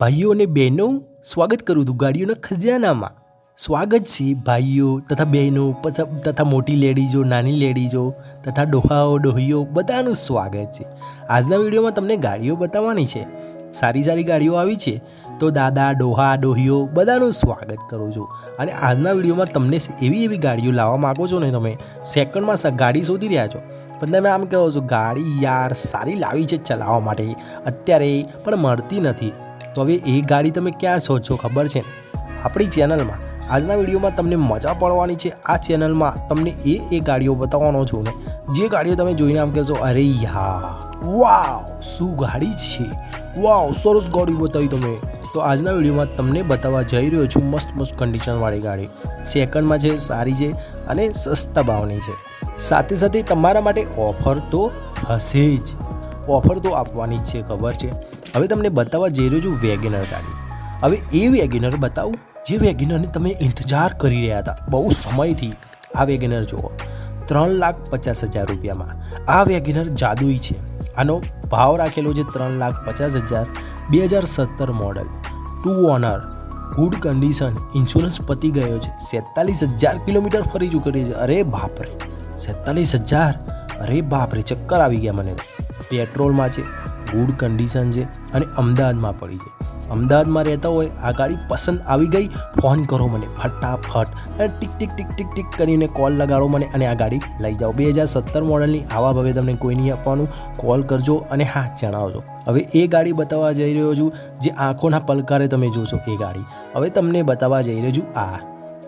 ભાઈઓ અને બહેનો, સ્વાગત કરું છું ગાડીઓના ખજાનામાં. સ્વાગત છે ભાઈઓ તથા બહેનો, તથા મોટી લેડીઝો, નાની લેડીઝો, તથા ડોહાઓ, ડોહીઓ, બધાનું સ્વાગત છે. આજના વિડીયોમાં તમને ગાડીઓ બતાવવાની છે. સારી સારી ગાડીઓ આવી છે તો દાદા, ડોહા, ડોહીઓ બધાનું સ્વાગત કરું છું. અને આજના વિડીયોમાં તમને એવી એવી ગાડીઓ લાવવા માગો છો ને તમે સેકન્ડમાં ગાડી શોધી રહ્યા છો. પણ તમે આમ કહો છો, ગાડી યાર સારી લાવી છે ચલાવવા માટે. અત્યારે પણ મળતી નથી. તો હવે એ ગાડી તમે ક્યાં શોધશો ખબર છે? આપણી ચેનલમાં, આજના વિડીયોમાં તમને મજા પડવાની છે. આ ચેનલમાં તમને એ એ ગાડીઓ બતાવવાનો છું ને, જે ગાડીઓ તમે જોઈને આમ કહેશો, અરે યાર, વાવ, શું ગાડી છે? વાવ, સરસ ગાડી બતાવી તમે. તો આજના વિડીયોમાં તમને બતાવવા જઈ રહ્યો છું મસ્ત મસ્ત કન્ડિશનવાળી ગાડી. સેકન્ડમાં છે, સારી છે અને સસ્તા ભાવની છે. સાથે સાથે તમારા માટે ઓફર તો હશે જ. ઓફર તો આપવાની છે, ખબર છે. હવે તમને બતાવવા જઈ રહ્યો છું વેગેનર ગાડી. હવે એ વેગેનર બતાવું, જે વેગેનરની તમે ઇંતજાર કરી રહ્યા હતા, બહુ સમયથી. આ વેગેનર જુઓ, ત્રણ લાખ પચાસ હજાર રૂપિયામાં. આ વેગેનર જાદુઈ છે. આનો ભાવ રાખેલો છે ત્રણ લાખ પચાસ હજાર, બે હજાર સત્તર model. Two owner, good condition, insurance પતી ગયો છે. સેતાલીસ હજાર કિલોમીટર ફરી ચૂકેલી છે. અરે બાપરે, સેતાલીસ હજાર? અરે બાપરે, ચક્કર આવી ગયા મને. પેટ્રોલમાં છે ગુડ કન્ડિશન છે અને અમદાવાદમાં પડી છે. અમદાવાદમાં રહેતા હોય, આ ગાડી પસંદ આવી ગઈ ફોન કરો મને, ફટાફટ. અને tick tick tick tick tick કરીને કોલ લગાડો મને અને આ ગાડી લઈ જાઓ. બે હજાર સત્તર મોડલની આવા ભાવે તમને કોઈ નહીં આપવાનું કોલ કરજો અને હા, જણાવજો. હવે એ ગાડી બતાવવા જઈ રહ્યો છું, જે આંખોના પલકારે તમે જોશો એ ગાડી. હવે તમને બતાવવા જઈ રહ્યો છું આ.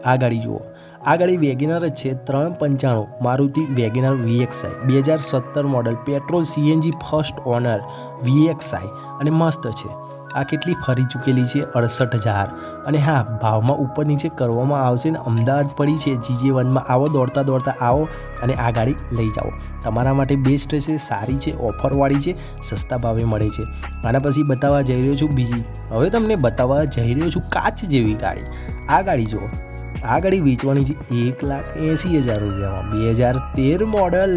આ ગાડી જુઓ. આ ગાડી વેગેનર છે, ત્રણ પંચાણું. મારુતિ વેગેનર વીએક્સઆઈ બે હજાર સત્તર model petrol CNG first owner VXI અને મસ્ત છે. આ કેટલી ફરી ચૂકેલી છે? અડસઠ હજાર. અને હા, ભાવમાં ઉપર નીચે કરવામાં આવશે ને અમદાવાદ પડી છે. જીજે વનમાં આવો, દોડતા દોડતા આવો અને આ ગાડી લઈ જાઓ. તમારા માટે બેસ્ટ છે સારી છે ઓફરવાળી છે, સસ્તા ભાવે મળે છે. આના પછી બતાવવા જઈ રહ્યો છું બીજી. હવે તમને બતાવવા જઈ રહ્યો છું કાચ જેવી ગાડી. આ ગાડી જુઓ. આ ગાડી વેચવાની છે એક લાખ એંસી હજાર રૂપિયામાં. બે હજાર તેર મોડલ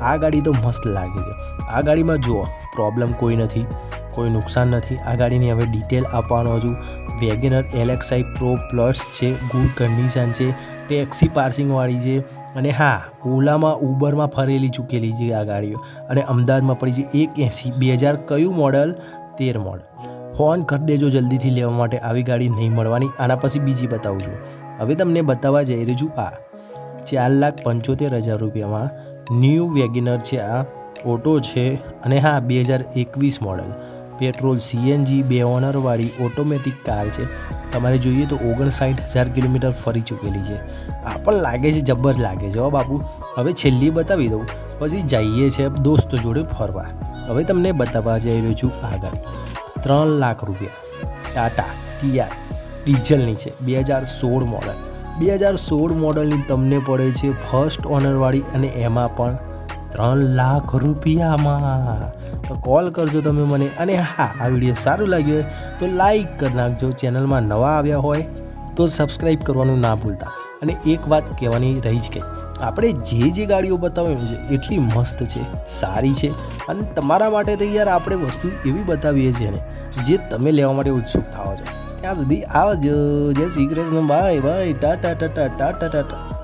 આ ગાડી તો મસ્ત લાગે છે. આ ગાડીમાં જુઓ પ્રોબ્લેમ કોઈ નથી, કોઈ નુકસાન નથી. આ ગાડીની હવે ડિટેલ આપવાનો છું. વેગેનર એલેક્સાઈ પ્રો પ્લસ છે ગુડ કન્ડિશન છે ટેક્સી પાર્સિંગવાળી છે. અને હા, ઓલામાં ઉબરમાં ફરેલી ચૂકેલી છે આ ગાડીઓ. અને અમદાવાદમાં પડી છે એક એંસી બે હજાર કયું મોડલ તેર મોડલ ફોન કરી દેજો જલ્દીથી લેવા માટે. આવી ગાડી નહીં મળવાની. આના પછી બીજી બતાવું છું. હવે તમને બતાવવા જઈ રહ્યું છું આ ચાર લાખ પંચોતેર હજાર રૂપિયામાં ન્યૂ વેગેનર છે આ, ઓટો છે અને હા, બે હજાર એકવીસ મોડલ. પેટ્રોલ સીએનજી, બે ઓનરવાળી ઓટોમેટિક કાર છે. તમારે જોઈએ તો ઓગણસાઠ હજાર કિલોમીટર ફરી ચૂકેલી છે. આ પણ લાગે છે, જબ્બર લાગે છે, હો બાપુ. હવે છેલ્લી બતાવી દઉં, પછી જઈએ છે દોસ્તો જોડે ફરવા. હવે તમને બતાવવા જઈ રહ્યો છું આગળ. ત્રણ લાખ રૂપિયા. ટાટા, કિયા. ડીઝલની છે. બે હજાર સોળ મોડલ બે હજાર સોળ મોડલની તમને પડે છે ફર્સ્ટ ઓનરવાળી અને એમાં પણ ત્રણ લાખ રૂપિયામાં. તો કોલ કરજો તમે મને. અને હા, આ વીડિયો સારું લાગ્યો હોય તો લાઈક કરી નાખજો. ચેનલમાં નવા આવ્યા હોય તો સબસ્ક્રાઈબ કરવાનું ના ભૂલતા. અને એક વાત કહેવાની રહી જ કે આપણે જે જે ગાડીઓ બતાવવાની છે એટલી મસ્ત છે, સારી છે. અને તમારા માટે તો યાર આપણે વસ્તુ એવી બતાવીએ છીએ ને, જે તમે લેવા માટે ઉત્સુક થાઓ છો. ત્યાં સુધી આવજો. Jai Shri Krishna. Bye bye. Tata tata tata tata